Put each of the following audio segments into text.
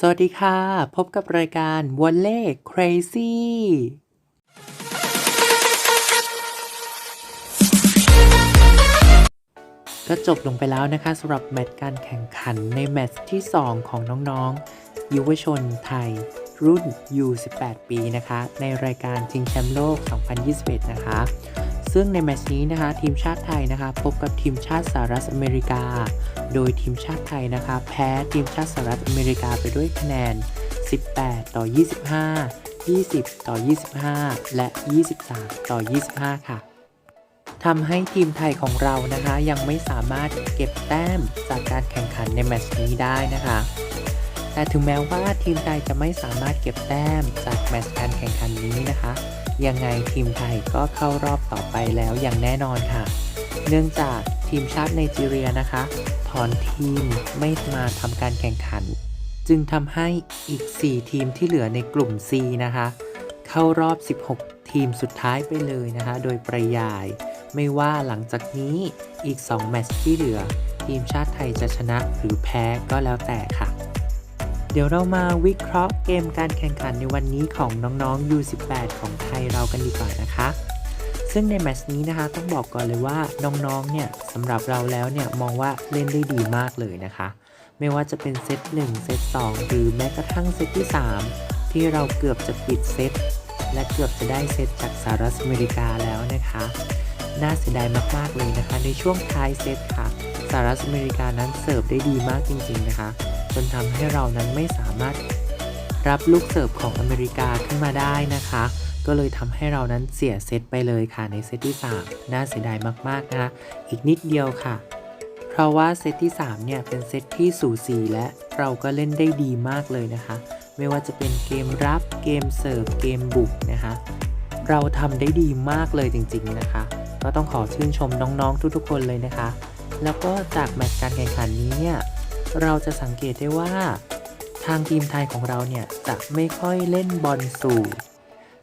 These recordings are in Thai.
สวัสดีค่ะ พบกับรายการวอลเล่ crazy ก็จบลงไปแล้วนะคะสำหรับแมตช์การแข่งขันในแมตช์ที่ 2 ของน้องๆยุวชนไทย รุ่น U18 ปีนะคะ ในรายการชิงแชมป์โลก 2021 นะคะ ซึ่งในแมตช์นี้นะคะทีมชาติไทยนะคะพบกับทีมชาติสหรัฐอเมริกา โดยทีมชาติไทยนะคะแพ้ทีมชาติสหรัฐอเมริกาไปด้วยคะแนน 18 ต่อ 25 20 ต่อ 25 และ 23 ต่อ 25 ค่ะทำให้ทีมไทยของเรานะคะ ยังไม่สามารถเก็บแต้มจากการแข่งขันในแมตช์นี้ได้นะคะ แต่ถึงแม้ว่าทีมไทยจะไม่สามารถเก็บแต้มจากแมตช์การแข่งขันนี้นะคะ ยังไงทีมไทยก็เข้ารอบต่อไปแล้วอย่างแน่นอนค่ะ เนื่องจากทีมชาติไนจีเรียนะคะ ถอนทีมไม่มาทำการแข่งขัน จึงทำให้อีก 4 ทีมที่เหลือในกลุ่ม C นะคะ เข้ารอบ 16 ทีมสุดท้ายไปเลยนะคะ โดยปริยาย ไม่ว่าหลังจากนี้อีก 2 แมตช์ที่เหลือ ทีมชาติไทยจะชนะหรือแพ้ก็แล้วแต่ค่ะ เดี๋ยวเรามาวิเคราะห์เกมการแข่งขันในวันนี้ของน้องๆ U18 ของไทยเรากันดีกว่านะคะ ซึ่งในแมตช์นี้นะคะต้องบอกก่อนเลยว่าน้องๆ เนี่ยสำหรับเราแล้วเนี่ยมองว่าเล่นได้ดีมากเลยนะคะ ไม่ว่าจะเป็นเซต1 เซต2 หรือแม้กระทั่งเซตที่ 3 ที่เราเกือบจะปิดเซตและเกือบจะได้เซตจากสหรัฐอเมริกาแล้วนะคะ น่าเสียดายมากๆเลยนะคะ ในช่วงท้ายเซตค่ะสหรัฐอเมริกานั้นเสิร์ฟได้ดีมากจริงๆนะคะ จนทำให้เรานั้นไม่สามารถรับลูกเสิร์ฟของอเมริกาขึ้นมาได้นะคะ ก็เลยทำให้เรานั้นเสียเซตไปเลยค่ะในเซตที่ 3 น่าเสียดายมากๆนะคะอีกนิดเดียวค่ะ เพราะว่าเซตที่ 3 เนี่ยเป็นเซตที่สูสีและเราก็เล่นได้ดีมากเลยนะคะ ไม่ว่าจะเป็นเกมรับเกมเสิร์ฟเกมบุกนะคะ เราทำได้ดีมากเลยจริงๆนะคะ ก็ต้องขอชื่นชมน้องๆทุกๆคนเลยนะคะ แล้วก็จากแมตช์การแข่งขันนี้เนี่ย เราจะสังเกตได้ว่า ทางทีมไทยของเราเนี่ยจะไม่ค่อยเล่นบอลสู่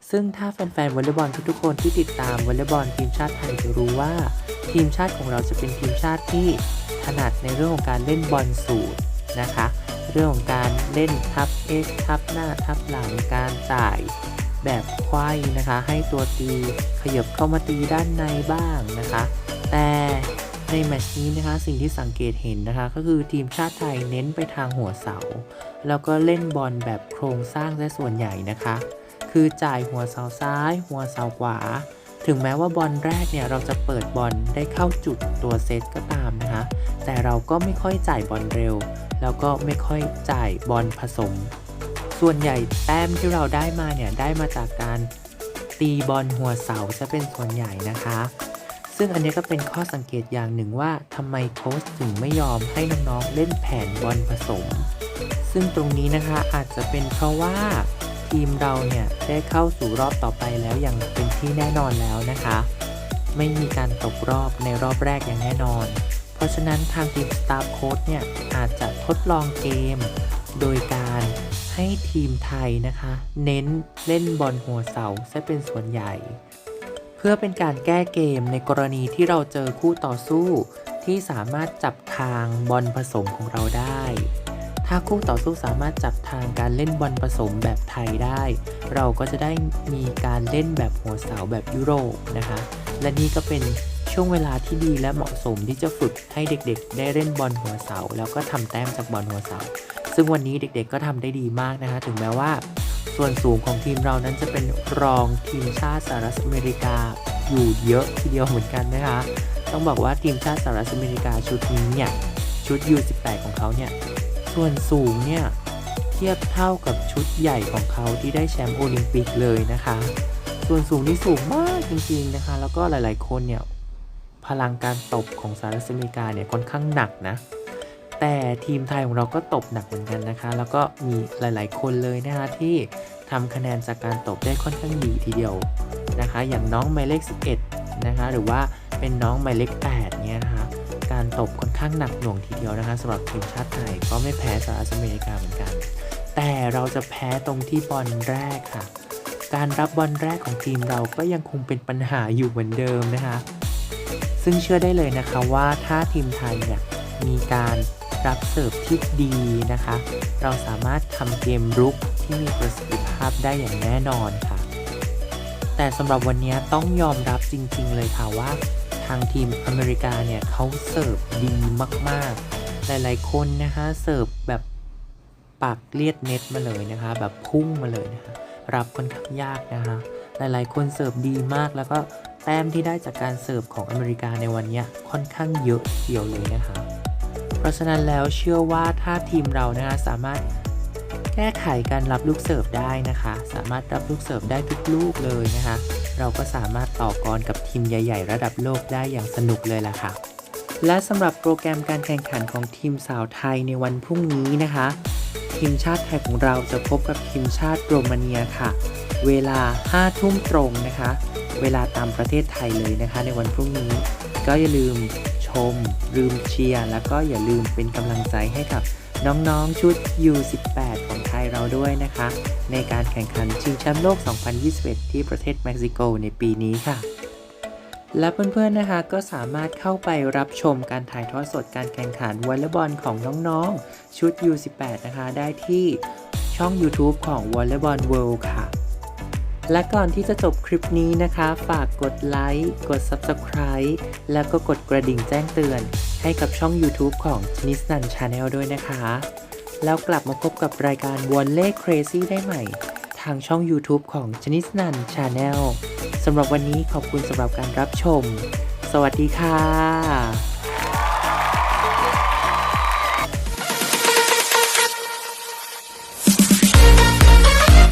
ซึ่งถ้าแฟนๆวอลเลย์บอลทุกๆคนที่ติดตามวอลเลย์บอลทีมชาติไทยจะรู้ว่า ทีมชาติของเราจะเป็นทีมชาติที่ถนัดในเรื่องของการเล่นบอลสูตรนะคะ เรื่องของการเล่นทับเอสทับหน้าทับหลังการจ่ายแบบไขว้นะคะ ให้ตัวตีขยับเข้ามาตีด้านในบ้างนะคะ แต่ ในแมตช์นี้นะคะสิ่งที่สังเกตเห็นนะคะก็คือทีมชาติไทยเน้นไปทางหัวเสา แล้วก็เล่นบอลแบบโครงสร้างซะส่วนใหญ่นะคะ คือจ่ายหัวเสาซ้าย หัวเสาขวา ถึงแม้ว่าบอลแรกเนี่ยเราจะเปิดบอลได้เข้าจุดตัวเซตก็ตามนะคะแต่เราก็ไม่ค่อยจ่ายบอลเร็ว แล้วก็ไม่ค่อยจ่ายบอลผสม ส่วนใหญ่แต้มที่เราได้มาเนี่ยได้มาจากการตีบอลหัวเสาจะเป็นส่วนใหญ่นะคะ ซึ่งอันนี้ก็เป็นข้อสังเกตอย่างหนึ่งว่าทำไมโค้ชถึงไม่ยอมให้น้องๆเล่นแผนบอลผสม ซึ่งตรงนี้นะคะอาจจะเป็นเพราะว่าทีมเราเนี่ยได้เข้าสู่รอบต่อไปแล้วอย่างเป็นที่แน่นอนแล้วนะคะ ไม่มีการตกรอบในรอบแรกอย่างแน่นอน เพราะฉะนั้นทางทีมสตาฟโค้ชเนี่ยอาจจะทดลองเกม โดยการให้ทีมไทยนะคะ เน้นเล่นบอลหัวเสาซะเป็นส่วนใหญ่ พื่อเป็นการแก้เกมในกรณีที่เราเจอคู่ต่อสู้ ที่สามารถจับทางบอลผสมของเราได้ ถ้าคู่ต่อสู้สามารถจับทางการเล่นบอลผสมแบบไทยได้ เราก็จะได้มีการเล่นแบบหัวเสาแบบยุโรปนะคะ และนี่ก็เป็นช่วงเวลาที่ดีและเหมาะสมที่จะฝึกให้เด็กๆ ได้เล่นบอลหัวเสา แล้วก็ทำแต้มจากบอลหัวเสา ซึ่งวันนี้เด็กๆ ก็ทำได้ดีมากนะคะ ถึงแม้ว่า ส่วนสูงของทีมเรานั้นจะเป็นรองทีมชาติสหรัฐอเมริกาอยู่เยอะทีเดียวเหมือนกันนะคะ ต้องบอกว่าทีมชาติสหรัฐอเมริกาชุดนี้เนี่ยชุด U18 ของเขาเนี่ยส่วนสูงเนี่ยเทียบเท่ากับชุดใหญ่ของเขาที่ได้แชมป์โอลิมปิกเลยนะคะ ส่วนสูงที่สูงมากจริงๆนะคะ แล้วก็หลายๆคนเนี่ยพลังการตบของสหรัฐอเมริกาเนี่ยค่อนข้างหนักนะ แต่ทีมไทยของเราก็ตบหนักเหมือนกันนะคะ แล้วก็มีหลาย ๆ คนเลยนะคะที่ทำคะแนนจากการตบได้ค่อนข้างดีทีเดียวนะคะ อย่างน้องหมายเลข 11 นะคะ หรือว่าเป็นน้องหมายเลข8เนี่ยนะคะการตบค่อนข้างหนักหน่วงทีเดียวนะคะสำหรับทีมชาติไทยก็ไม่แพ้สหรัฐอเมริกาเหมือนกัน แต่เราจะแพ้ตรงที่บอลแรกค่ะ การรับบอลแรกของทีมเราก็ยังคงเป็นปัญหาอยู่เหมือนเดิมนะคะ ซึ่งเชื่อได้เลยนะคะว่าถ้าทีมไทยเนี่ยมีการ รับเสิร์ฟที่ดีนะคะ เราสามารถทำเกมรุกที่มีประสิทธิภาพได้อย่างแน่นอนค่ะ แต่สำหรับวันนี้ต้องยอมรับจริงๆเลยค่ะว่า ทางทีมอเมริกาเนี่ยเขาเสิร์ฟดีมากๆ หลายๆคนนะคะเสิร์ฟแบบปักเลียดเน็ตมาเลยนะคะ แบบพุ่งมาเลยนะคะ รับค่อนข้างยากนะคะ หลายๆ คนเสิร์ฟดีมากแล้วก็แต้มที่ได้จากการเสิร์ฟของอเมริกาในวันนี้ค่อนข้างเยอะเดียวเลยนะคะ เพราะฉะนั้นแล้วเชื่อว่าถ้าทีมเรานะคะสามารถแก้ไขการรับลูกเสิร์ฟได้นะคะ สามารถรับลูกเสิร์ฟได้ทุกลูกเลยนะคะ เราก็สามารถต่อกรกับทีมใหญ่ ๆ ระดับโลกได้อย่างสนุกเลยล่ะค่ะ และสำหรับโปรแกรมการแข่งขันของทีมสาวไทยในวันพรุ่งนี้นะคะ ทีมชาติไทยของเราจะพบกับทีมชาติโรมาเนียค่ะ เวลา5ทุ่มตรงนะคะ เวลาตามประเทศไทยเลยนะคะ ในวันพรุ่งนี้ ก็อย่าลืม ชม ลืมเชียร์ แล้วก็อย่าลืมเป็นกำลังใจให้กับน้องๆ ชุด U18 ของไทยเราด้วยนะคะ ในการแข่งขันชิงแชมป์โลก 2021 ที่ประเทศเม็กซิโกในปีนี้ค่ะ และเพื่อนๆ นะคะก็สามารถเข้าไปรับชมการถ่ายทอดสดการแข่งขันวอลเลย์บอลของน้องๆ ชุด U18 นะคะ ได้ที่ช่อง YouTube ของ Volleyball World ค่ะ และก่อนที่จะจบคลิปนี้นะคะ ฝากกดไลค์กด Subscribe แล้วก็กดกระดิ่งแจ้งเตือน ให้กับช่อง YouTube ของ t n i s n a n Channel ด้วยนะคะ แล้วกลับมาพบกับรายการ w o l l e y Crazy ได้ใหม่ ทางช่อง YouTube ของ t n i s n a n Channel สำหรับวันนี้ขอบคุณสำหรับการรับชม สวัสดีค่ะ